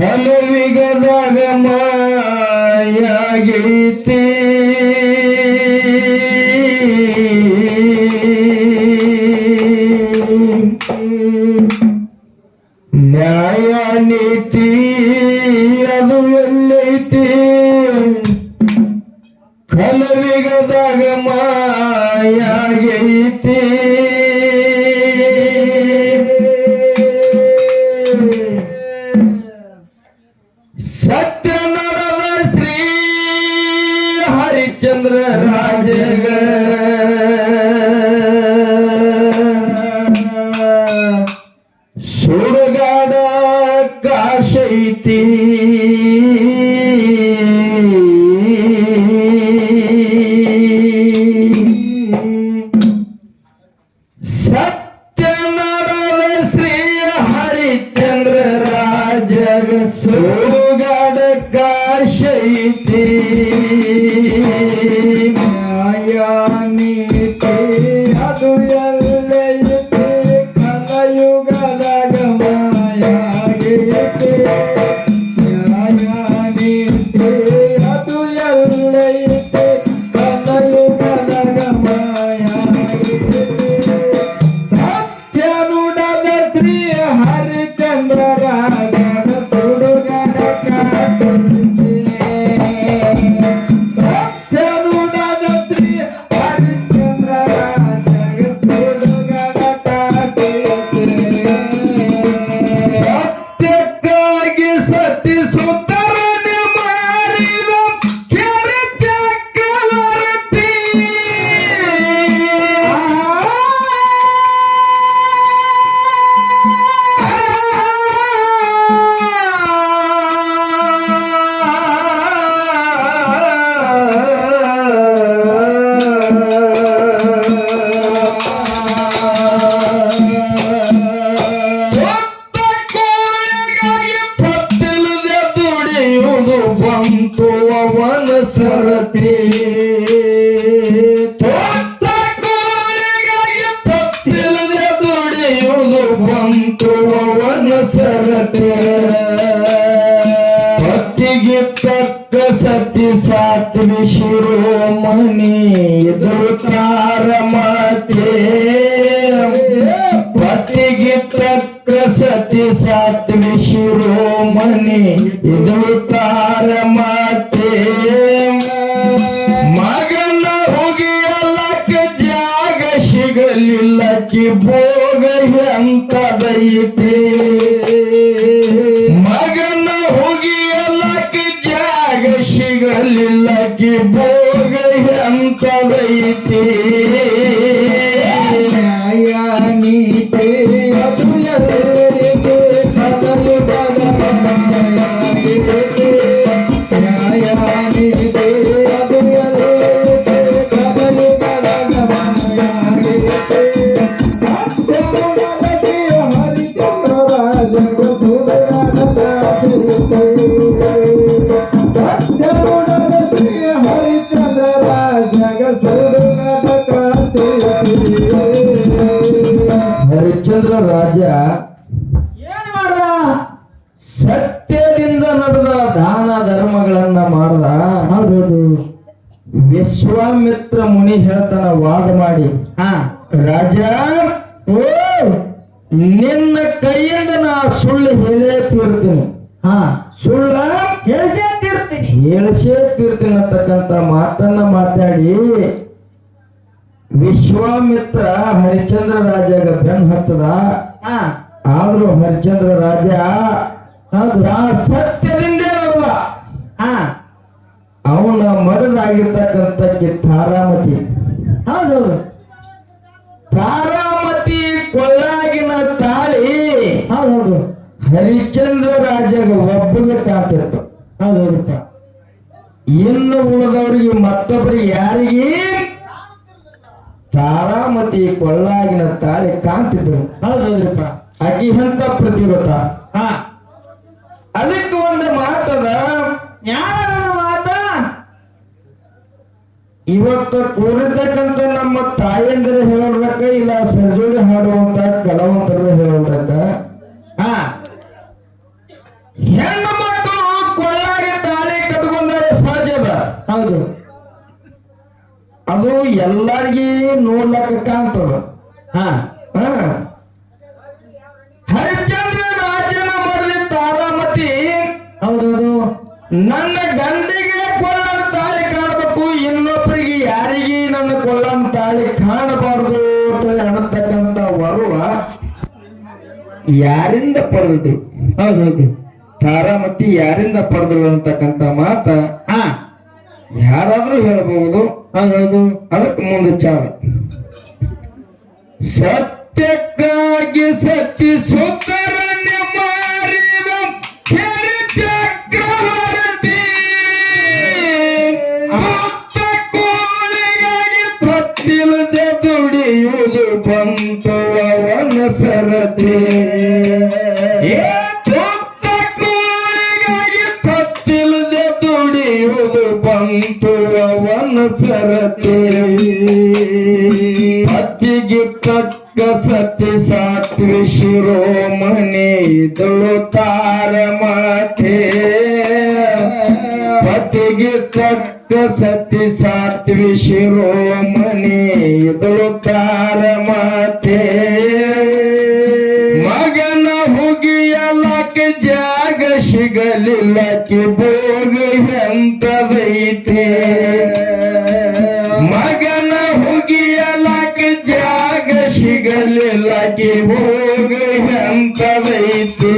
ಕಲವಿಗದಾಗ ಮಾಯಾಗೈತಿ ನ್ಯಾಯ ನೀತಿ ಅದು ಎಲ್ಲೈತಿ. ಕಲವಿಗದಾಗ ಮಾಯಾಗೈತಿ. ಹರಿಶ್ಚಂದ್ರ ರಾಜಗ ಸುಡುಗಾಡ ಪತ್ತಿಗೆ ತಕ್ಕ ಸತಿ ಸಾತ್ವಿ ಶಿರೋಮಣಿ ಇದು ಮಾತೆ. ಪತಿಗೆ ತಕ್ಕ ಸತಿ ಸಾತ್ವಿ ಶಿರೋಮಣಿ ಇದು ಮಾತೆ. ಮಗನ ಹೋಗಿಯಲ್ಲಕ್ಕ ಜಾಗ ಸಿಗಲಿಲ್ಲಕ್ಕೆ ಭೋಗ ಎಂತದೈತಿ ಸಿಗಲಿಲ್ಲಕ್ಕಿ ಭೋಗ ಎಂತದೈತಿ ನ್ಯಾಯಾನೀತಿ ಅದು ಎಲ್ಲೈತಿ ಹೇಳ್ತಾನ ವಾದ ಮಾಡಿ. ಹಾ. ರಾಜ ಓ ನಿನ್ನ ಕೈಯಿಂದ ನಾ ಸುಳ್ಳು ಹೇಳೇ ತೀರ್ತೀನಿ. ಹಾ. ಸುಳ್ಳ ಹೇಳಿಸೇ ತೀರ್ತೀನಿ. ಹೇಳಿಸೇ ತೀರ್ತೀನಿ ಅಂತಕ್ಕಂಥ ಮಾತನ್ನ ಮಾತಾಡಿ. ವಿಶ್ವಾಮಿತ್ರ ಹರಿಶ್ಚಂದ್ರ ರಾಜಗ ಬೆನ್ ಹತ್ತದ. ಆದ್ರೂ ಹರಿಶ್ಚಂದ್ರ ರಾಜ ಸತ್ಯದಿಂದ ಅವನ ಮರದಾಗಿರ್ತಕ್ಕಂಥ ತಾರಾಮತಿ ಹೌದೌದು ತಾರಾಮತಿ ಕೊಳ್ಳಾಗಿನ ತಾಳಿ ಹೌದೌದು. ಹರಿಶ್ಚಂದ್ರ ರಾಜಗ ಒಬ್ಬನ ಕಾತಿತ್ತು ಹೌದೌದಪ್ಪ ಇನ್ನು ಉಳಿದವರಿಗೆ ಮತ್ತೊಬ್ಬರಿಗೆ ಯಾರಿಗೆ? ತಾರಾಮತಿ ಕೊಳ್ಳಾಗಿನ ತಾಳಿ ಕಾಣ್ತಿದ್ರು ಹೌದೌದ್ರಪ್ಪ ಅಗಿ ಹಂತ ಪ್ರತಿಭಟ ಹಾ. ಅದಕ್ಕೆ ಒಂದು ಮಾತದ ಯಾರ ಇವತ್ತು ಕೂರಿರ್ತಕ್ಕಂಥ ನಮ್ಮ ತಾಯಂದ್ರ ಹೇಳ್ಬೇಕ ಇಲ್ಲ ಸರ್ಜೋಡಿ ಹಾಡುವಂತ ಕಲಾವಂತರು ಹೇಳ್ಬೇಕ? ಹಾ ಹೆಣ್ಣು ಮಕ್ಕಳು ಕೊಳ್ಳಾಗೆ ತಾಳಿ ಕಟ್ಕೊಂಡಾರೆ ಸಹಜದ ಹೌದು. ಅದು ಎಲ್ಲಾರ್ಗಿ ನೋಡ್ಲಕ್ಕ ಕಾಣ್ತದ. ಹಾ. ಹರಿಶ್ಚಂದ್ರ ರಾಜನ ಮಾಡಲಿ ತಾರಾಮತಿ ಹೌದೌದು. ನನ್ನ ಗಂಡ ಯಾರಿಂದ ಪಡೆದಿದ್ರು? ಹೌದೌದು ತಾರಾಮತಿ ಯಾರಿಂದ ಪಡೆದ್ರು ಅಂತಕ್ಕಂತ ಮಾತ, ಆ, ಯಾರಾದ್ರೂ ಹೇಳಬಹುದು. ಹೌದೌದು ಅದಕ್ಕೆ ಮುಂದೆ ಚಾಲ. ಸತ್ಯಕ್ಕಾಗಿ ಸತ್ಯ ಸುತ್ತರನ್ನೇ ಮಾರಿದ ಕೆರೆ ಚಕ್ರವರ್ತಿ ಕೋಳಿಗಾಗಿ ತತ್ತಿಲ್ಲದೆ ದುಡಿಯುವುದು ಬಂತು ಅವನ ಸರತಿ. ಅತ್ತಿಗೆ ತಕ್ಕ ಸತಿ ಸಾತ್ವಿ ಶಿರೋಮಣಿ ಇದಳು ತಾರ ಮಾತೆ ಪತಿಗೆ ತಕ್ಕ ಸತಿ ಸಾತ್ವಿ ಶಿರೋಮಣಿ ಇದಳು ತಾರ ಮಾತೆ ಮಗನ ಹುಗಿಯಲಕ್ಕೆ ಸಿಗಲಿಲ್ಲಕ್ಕೆ ಬೋಗ ಎಂತದೈತೆ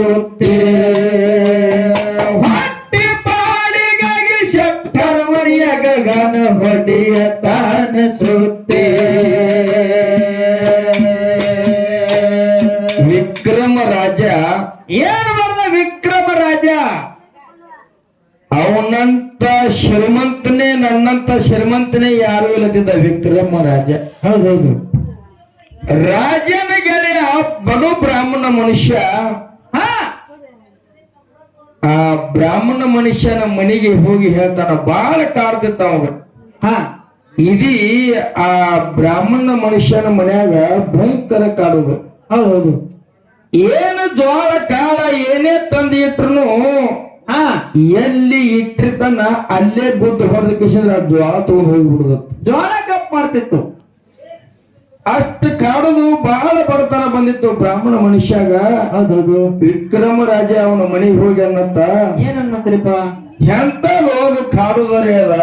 ಸುತ್ತಿ ಹೊಟ್ಟೆ ಪಾಡಿಗಾಗಿ ಶತ್ತರ್ ಗಗನ ಗಾನ ಹೊಡಿಯ ತಾನ ಸುತ್ತಿ ವಿಕ್ರಮ ರಾಜ ಏನು ಬರ್ದ ವಿಕ್ರಮ ರಾಜ? ಅವನಂತ ಶ್ರೀಮಂತನೇ ನನ್ನಂತ ಶ್ರೀಮಂತನೇ ಯಾರು ಇಲ್ಲದಿದ್ದ ವಿಕ್ರಮ ರಾಜ. ಹೌದೌದು. ರಾಜನ ಗೆಳೆಯ ಬಡು ಬ್ರಾಹ್ಮಣ ಮನುಷ್ಯ ಆ ಬ್ರಾಹ್ಮಣ ಮನುಷ್ಯನ ಮನೆಗೆ ಹೋಗಿ ಹೇಳ್ತಾನ ಬಹಳ ಕಾಡ್ತಿತ್ತ ಅವಾಗ ಹಾ. ಇದೀ ಆ ಬ್ರಾಹ್ಮಣ ಮನುಷ್ಯನ ಮನ್ಯಾಗ ಭಯಂಕರ ಕಾಡುದು ಹೌದೌದು ಏನು ಜೋಳ ಕಾಳ ಏನೇ ತಂದು ಇಟ್ರು ಹಾ. ಎಲ್ಲಿ ಇಟ್ಟಿರ್ತಾನ ಅಲ್ಲೇ ಬುದ್ಧ ಹೊಡೆದ ಕಿಶನ್ ಜ್ವಾಳ ಹೋಗಿ ಹೋಗ್ಬಿಡುದು ಜೋಳ ಕಪ್ ಮಾಡ್ತಿತ್ತು. ಅಷ್ಟು ಕಾಡುದು ಬಹಳ ಬಡತನ ಬಂದಿತ್ತು. ಬ್ರಾಹ್ಮಣ ಮನುಷ್ಯಾಗ ಅದು ವಿಕ್ರಮ ರಾಜ ಅವನ ಮನೆಗೆ ಹೋಗಿ ಅನ್ನತ್ತ ಏನನ್ನತ್ರಿಪ್ಪ ಎಂತ ಹೋಗ ಕಾಡುದರೆ ಅದ?